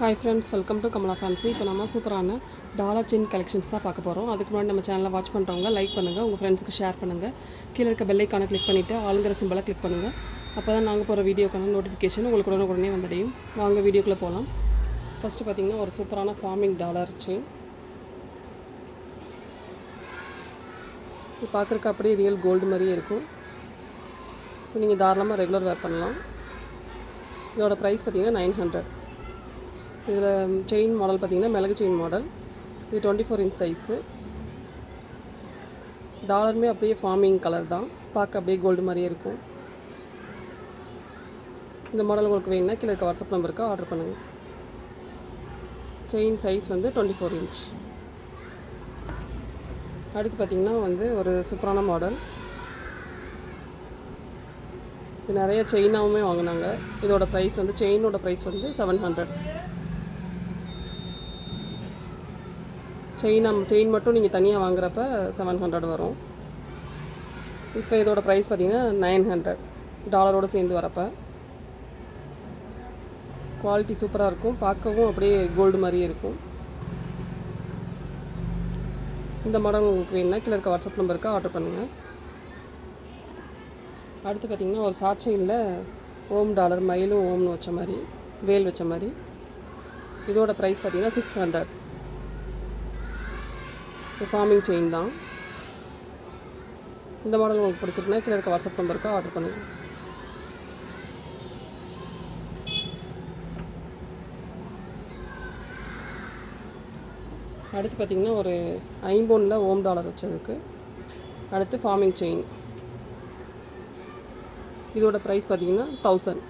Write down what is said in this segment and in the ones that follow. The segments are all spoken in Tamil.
Hi friends welcome to Kamala fancy இப்போ நம்ம சூப்பரான டாலர் செயின் கலெக்ஷன்ஸ் தான் பார்க்க போகிறோம் அதுக்கு முன்னாடி நம்ம சேனலை வாட்ச் பண்ணுறவங்க லைக் பண்ணுங்கள் உங்கள் ஃப்ரெண்ட்ஸுக்கு ஷேர் பண்ணுங்கள் கீழே இருக்க பெல்லைக்கான கிளிக் பண்ணிவிட்டு ஆளுங்கிற சிம்பிளை கிளிக் பண்ணுங்கள் அப்போ தான் நாங்கள் போகிற வீடியோக்கான நோட்டிஃபிகேஷன் உங்களுக்கு உடனே உடனே வந்துடையும். வாங்க வீடியோக்குள்ளே போகலாம் ஃபஸ்ட்டு பார்த்தீங்கன்னா ஒரு சூப்பரான ஃபார்மிங் டாலர் செயின் இது பார்க்குறக்கு அப்படியே ரியல் கோல்டு மாதிரியே இருக்கும். நீங்கள் தாராளமாக ரெகுலர் வேர் பண்ணலாம். இதோட ப்ரைஸ் பார்த்தீங்கன்னா நைன் ஹண்ட்ரட் இதில் செயின் மாடல் பார்த்தீங்கன்னா மிளகு செயின் மாடல் இது டுவெண்ட்டி ஃபோர் இன்ச் சைஸு டாலருமே அப்படியே ஃபார்மிங் கலர் தான். பார்க்க அப்படியே கோல்டு மாதிரியே இருக்கும். இந்த மாடல் உங்களுக்கு வேணும்னா கீழே இருக்க வாட்ஸ்அப் நம்பருக்கு ஆர்டர் பண்ணுங்கள் செயின் சைஸ் வந்து டுவெண்ட்டி ஃபோர் இன்ச் அடுத்து பார்த்திங்கன்னா வந்து ஒரு சூப்பரான மாடல் இது நிறைய செயினாகவுமே வாங்கினாங்க. இதோட ப்ரைஸ் வந்து செயினோட ப்ரைஸ் வந்து செவன் ஹண்ட்ரட் செயின் செயின் மட்டும் நீங்கள் தனியாக வாங்குறப்ப செவன் ஹண்ட்ரட் வரும். இப்போ இதோட ப்ரைஸ் பார்த்தீங்கன்னா நைன் ஹண்ட்ரட் டாலரோடு சேர்ந்து வரப்போ. குவாலிட்டி சூப்பராக இருக்கும். பார்க்கவும் அப்படியே கோல்டு மாதிரியே இருக்கும். இந்த மாடல் உங்களுக்கு வேணும்னா கீழே இருக்க வாட்ஸ்அப் நம்பருக்கு ஆர்டர் பண்ணுங்கள் அடுத்து பார்த்திங்கன்னா ஒரு சாட்சையில் ஓம் டாலர் மயிலும் ஓம்னு வச்ச மாதிரி வேல் வச்ச மாதிரி. இதோட ப்ரைஸ் பார்த்தீங்கன்னா சிக்ஸ் ஹண்ட்ரட் ஃபார்மிங் செயின் தான். இந்த மாடல் உங்களுக்கு பிடிச்சிருக்குன்னா கீழே இருக்க வாட்ஸ்அப் நம்பருக்கு ஆர்டர் பண்ணுங்கள் அடுத்து பார்த்திங்கன்னா ஒரு ஐம்போனில் ஓம் டாலர் வச்சதுக்கு அடுத்து ஃபார்மிங் செயின் இதோட ப்ரைஸ் பார்த்தீங்கன்னா தௌசண்ட்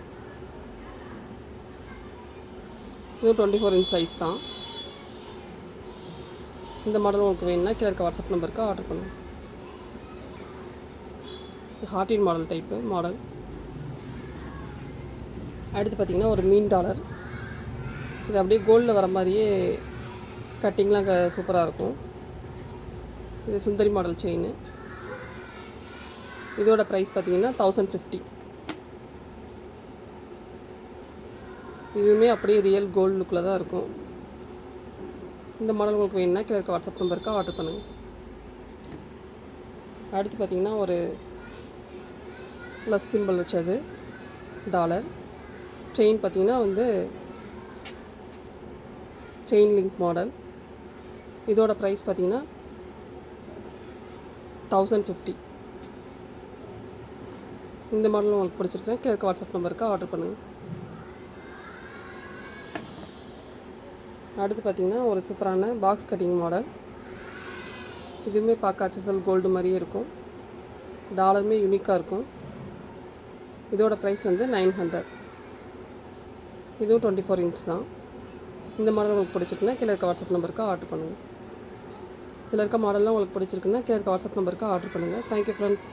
இது டுவெண்ட்டி ஃபோர் இன்ச் சைஸ் தான். இந்த மாடல் உங்களுக்கு வேணும்னா கீழே இருக்க வாட்ஸ்அப் நம்பருக்கு ஆர்டர் பண்ணுங்கள் ஹார்டின் மாடல் டைப்பு மாடல் அடுத்து பார்த்திங்கன்னா ஒரு மீன் டாலர் இது அப்படியே கோல்டில் வர மாதிரியே கட்டிங்லாம் க சூப்பராக இருக்கும். இது சுந்தரி மாடல் செயின் இதோட ப்ரைஸ் பார்த்தீங்கன்னா தௌசண்ட் ஃபிஃப்டி இதுவுமே அப்படியே ரியல் கோல்டு லுக்கில் தான் இருக்கும். இந்த மாடல் உங்களுக்கு வேணும்னா கீழே இருக்க வாட்ஸ்அப் நம்பருக்கு ஆர்டர் பண்ணுங்கள் அடுத்து பார்த்தீங்கன்னா ஒரு ப்ளஸ் சிம்பிள் வச்சது டாலர் செயின் பார்த்தீங்கன்னா வந்து செயின் லிங்க் மாடல் இதோட ப்ரைஸ் பார்த்திங்கன்னா தௌசண்ட் ஃபிஃப்டி இந்த மாடல் உங்களுக்கு பிடிச்சிருக்கேன் கீழே வாட்ஸ்அப் நம்பருக்கு ஆர்டர் பண்ணுங்கள் அடுத்து பார்த்திங்கன்னா ஒரு சூப்பரான பாக்ஸ் கட்டிங் மாடல் இதுவுமே பார்க்க அச்சசல் கோல்டு மாதிரியே இருக்கும். டாலருமே யூனிக்காக இருக்கும். இதோட ப்ரைஸ் வந்து நைன் ஹண்ட்ரட் இதுவும் டுவெண்ட்டி ஃபோர் இன்ச் தான். இந்த மாடல் உங்களுக்கு பிடிச்சிருக்குன்னா கீழே இருக்க வாட்ஸ்அப் நம்பருக்கு ஆர்டர் பண்ணுங்கள் இதில் இருக்க மாடல்லாம் உங்களுக்கு பிடிச்சிருக்குன்னா கீழே இருக்க வாட்ஸ்அப் நம்பருக்கு ஆர்டர் பண்ணுங்கள் தேங்க்யூ ஃப்ரெண்ட்ஸ்